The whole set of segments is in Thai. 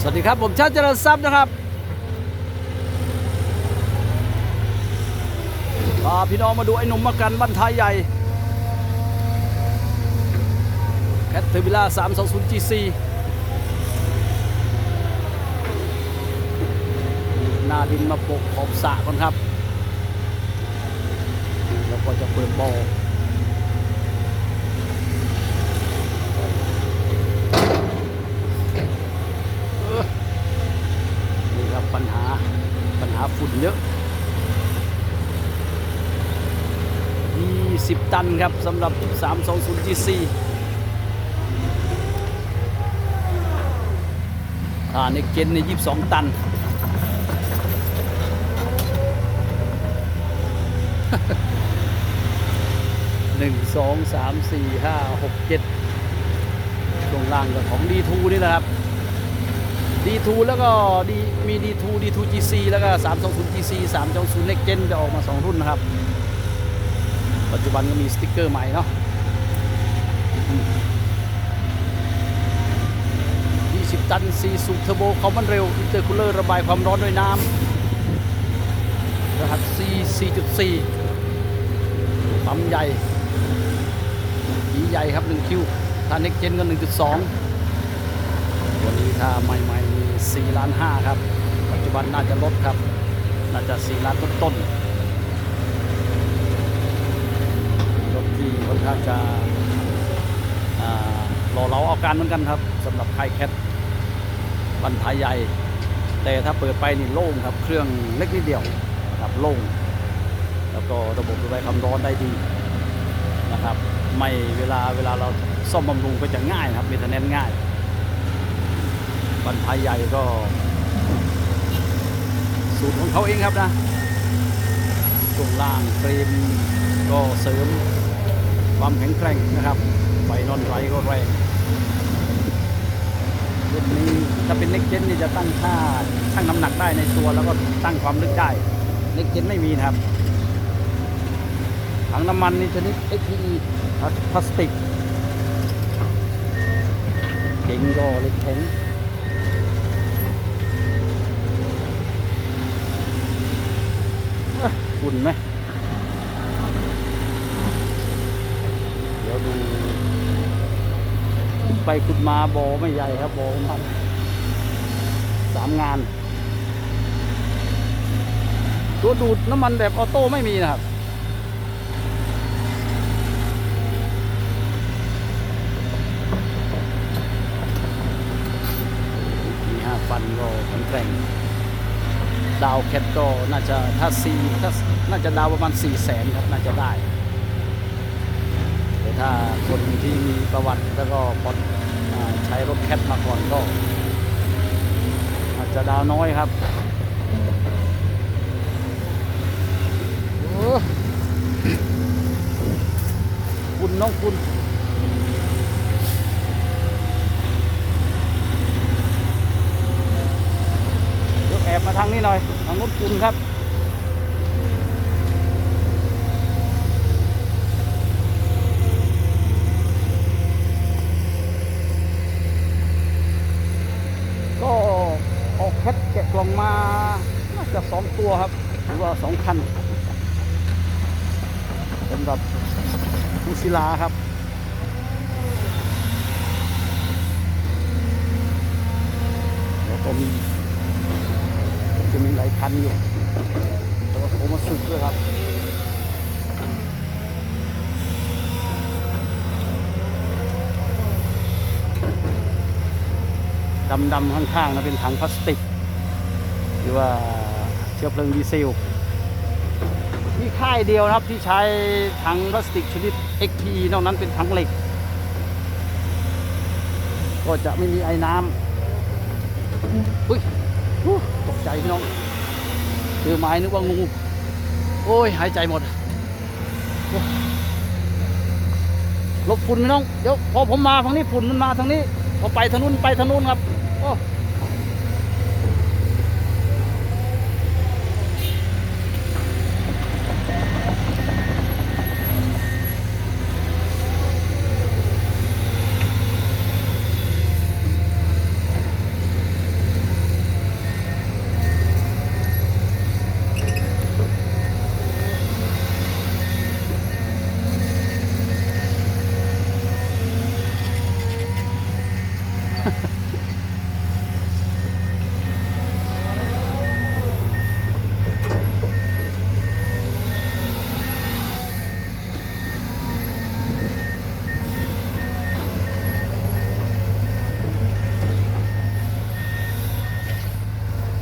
สวัสดีครับ ผมชาติเจริญทรัพย์นะครับพาพี่น้องมาดูไอ้หนุ่มมากันบ้านท้ายใหญ่แคทเทอร์บิล่า320 GC หน้าดินมาปกขอบสระก่อนครับ แล้วก็จะเปิดบ่ออนี่ครับปัญหาปัญหาฝุ่นเยอะ 20 ตันครับสำหรับ 320 GC อ่าในเกณฑ์ใน 22 ตัน หนึ่งสองสามสี่ห้าหกเจ็ดช่วงล่างก็ของ D2 นี่แหละครับ D2 แล้วก็ดีมี D2 D2 GC แล้วก็320 GC 320 Next Gen จะออกมา2รุ่นนะครับ ปัจจุบันก็มีสติกเกอร์ใหม่เนาะ20ตัน4สูบเทอร์โบคอมมันเร็วอินเตอร์คูลเลอร์ระบายความร้อนด้วยน้ำรหัส C 4.4ปั๊มใหญ่หีใหญ่ครับ1คิวถ้าเน็กเจนก็1.2วันนี้ถ้าใหม่ๆนี่ 4ล้าน5ครับ ปัจจุบันน่าจะลดครับ น่าจะ 4 ล้านต้นๆรถที่ค่อนข้างจะอ่ารอเราเอาการเหมือนกันครับสำหรับไคแคทบันทายใหญ่ แต่ถ้าเปิดไปนี่โล่งครับ เครื่องเล็กนิดเดียวครับโล่ง แล้วก็ระบบระบายความร้อนได้ดีนะครับ ไม่เวลาเวลาเราซ่อมบำรุงก็จะง่ายครับมีทนแนนง่าย รรทายใหญ่ก็สูตรของเขาเองครับนะช่วงล่างเฟรมก็เสริมความแข็งแกร่งนะครับไฟนอนไรก็แรงรุ่นนี้ถ้าเป็นเน็กเจนนี่จะตั้งค่าชั่งน้ำหนักได้ในตัวแล้วก็ตั้งความลึกได้เน็กเจนไม่มีนะครับถังน้ำมันนี่ชนิด XPE พลาสติกเก่งก็เล็กแข็งเอ้ย ฝุ่นไหมเดี๋ยวดูไปขุดมาบอไม่ใหญ่ครับบอมันสามงาน ตัวดูดน้ำมันแบบออโต้ไม่มีนะครับมีห้าฟันก็แข็งแกร่ง ดาวแคทก็น่าจะถ้าสี่ถ้าน่าจะดาวประมาณ4ี่แสนครับ น่าจะได้ แต่ถ้าคนที่มีประวัติแล้วก็พออ่าใช้รถแคทมาก่อนก็อาจจะดาวน้อยครับคุณน้องคุณ เดี๋ยวแอบมา ทางนี้หน่อยทางนู้นคุณครับก็ออกแคทแกะกล่องมาน่าจะสองตัวครับหรือว่าสองคันสำหรับผู้ศิลาครับแล้วก็มี จะมีหลายคันอยู่แต่ว่าผมมาสึกด้วยครับดำๆข้างๆนะเป็นถังพลาสติก หรือว่าเชื้อเพลิงดีเซลมีค่ายเดียวนะครับที่ใช้ถังพลาสติกชนิด XP นอกนั้นเป็นถังเหล็ก ก็จะไม่มีไอ้น้ำอุ้ย ตกใจพี่น้องคือไม้นึกว่างู โอ้ย หายใจหมดลบฝุ่นพี่น้อง เดี๋ยวพอผมมาทางนี้ฝุ่นมันมาทางนี้ พอไปทางนู้นไปทางนู้นครับโอ้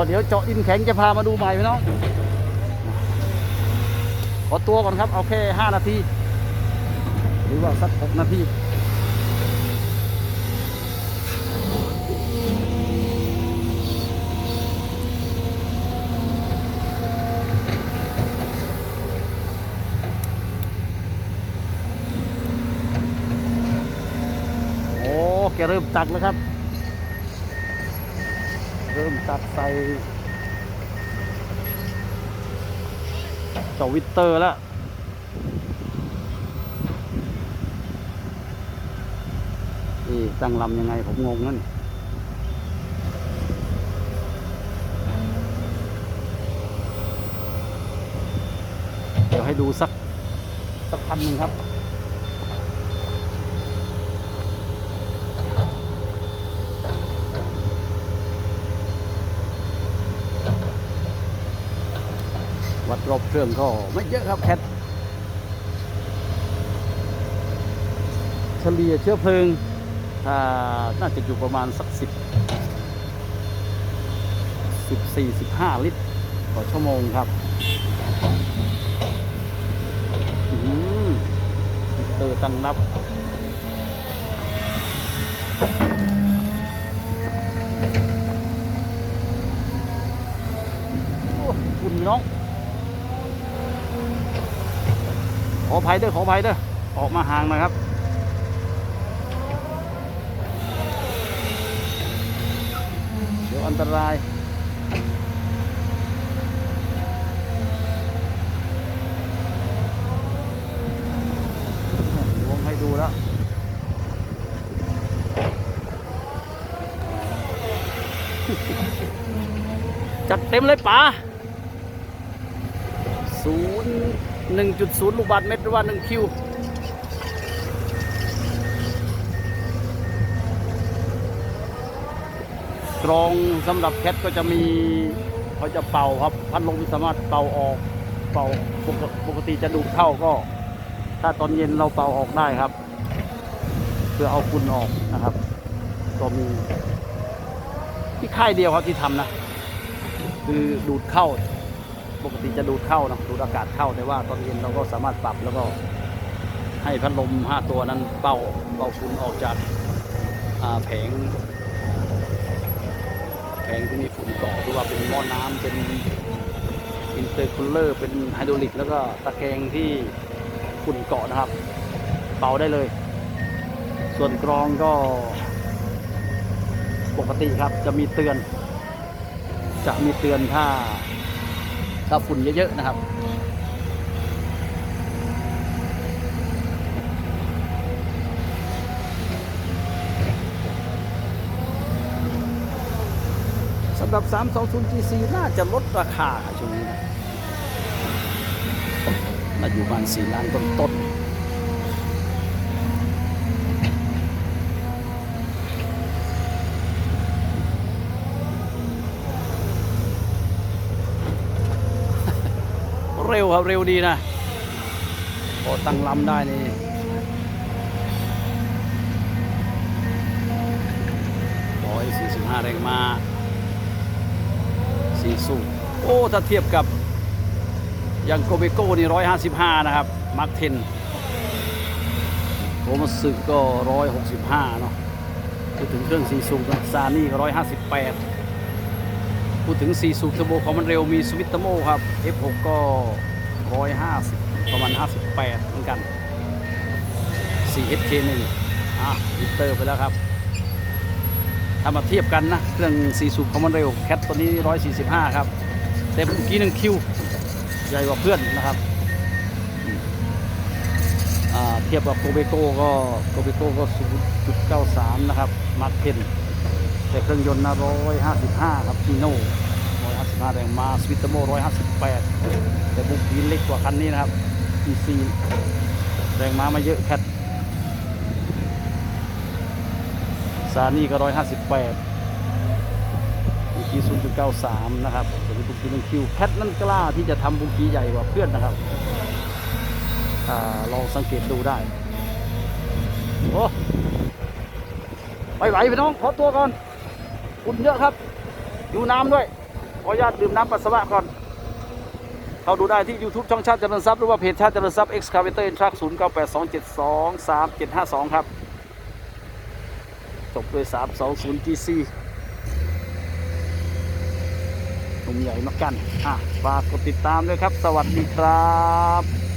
ก็เดี๋ยวเจาะอินแข็งจะพามาดูใหม่พี่น้องขอตัวก่อนครับ เอาแค่5นาที หรือว่าสัก6นาทีโอ้แกเริ่มตักแล้วครับ เริ่มตักใส่จ้าวิตเตอร์แล้วนี่ตั้งลำยังไงผมงงนั่นเดี๋ยวให้ดูสักสักพันหนึ่งครับ รอบเครื่องก็ไม่เยอะครับแคทเฉลี่ยเชื้อเพลิงถ้าน่าจะอยู่ประมาณสักสิบสิบสี่สิบห้าลิตรต่อชั่วโมงครับอืมเตอร์ตั้งรับโอ้คุณน้อง ขออภัยเด้อขออภัยเด้อออกมาห่างหนะครับเดี๋ยวอันตรายลงให้ดูแล้วจัดเต็มเลยป๋า 1.0 ลูกบาทเมตรหรือว่า 1 คิว ตรงสำหรับแคทก็จะมีเขาจะเป่าครับ พัดลมสามารถเป่าออก เป่าปกติจะดูดเข้าก็ ถ้าตอนเย็นเราเป่าออกได้ครับ เพื่อเอาคุณออกนะครับ ก็มีที่ค่ายเดียวครับที่ทำนะ คือดูดเข้า ปกติจะดูดเข้านะดูดอากาศเข้าแต่ว่าตอนเย็นเราก็สามารถปรับแล้วก็ให้พัดลมห้าตัวนั้นเป่าเป่าฝุ่นออกจากแผงแผงที่มีฝุ่นเกาะหรือว่าเป็นหม้อน้ำเป็นอินเตอร์คูลเลอร์เป็นไฮดรอลิก แล้วก็ตะแกรงที่ฝุ่นเกาะนะครับ เป่าได้เลย ส่วนกรองก็ปกติครับจะมีเตือน จะมีเตือนถ้า ถ้าฝุ่นเยอะ ๆ นะครับ สำหรับ 320 GC น่าจะลดราคาช่วงนี้นะมาอยู่ประมาณ4ล้านต้นๆ เร็ วครับ เร็วดีนะพอตั้งลำได้นี่ร้อยสี่สิบห้าแรงมาสีสูบโอ้ ถ้าเทียบกับอย่างโกเบโก้นี่ร้อยห้าสิบห้านะครับ มาร์คเทนโรมัสสึก็ร้อยหกสิบห้าเนาะพูดถึงเครื่องสีสูนะซานี่ก็ร้อยห้าสิบแปดพูดถึงสีสูบเทอร์โบของมันเร็วมีสวิตเตอร์โมครับ F6 ก็ ร้อยห้าสิบประมาณห้าสิบแปดเหมือนกัน 4HK1 อะมิเตอร์ไปแล้วครับ ถ้ามาเทียบกันนะ เครื่องสีสูบของมันเร็วแคทตัวนี้ 145 ครับแต่เมื่อกี้หนึ่งคิว ใหญ่กว่าเพื่อนนะครับอ่าเทียบกับโกเบโก้ก็โกเบโก้ก็ 0.93 นะครับมาร์คเทนแต่เครื่องยนต์นะ155 ครับพีโน่ 155แรงมาสวิตเตอร์โม158แต่บุกยีเล็กกว่าคันนี้นะครับ PC แรงมามาเยอะแคทซานี่ก็ร้อยห้าสิบแปดบุกี้ศูนย์จุดเก้าสามนะครับส่บุกี้หนึ่งคิวแพทนั่นกล้าที่จะทำบุกีใหญ่กว่าเพื่อนนะครับอ่าลองสังเกตดูได้โอ้ไปไหวพี่น้องขอตัวก่อนอุ่นเยอะครับ อยู่น้ำด้วย ออนุญาตดื่มน้ำปัสสาวะก่อนเข้าดูได้ที่ YouTube ช่องชาติจริญทรัพย์หรือว่าเพจชาติเจริญทรัพย์ Excavator in t r u c 0 9 8 2 7 2 3 7 5 2 ครับ จบด้วย 320 GC หนุ่มใหญ่มากกัน อะฝากกดติดตามด้วยครับ สวัสดีครับ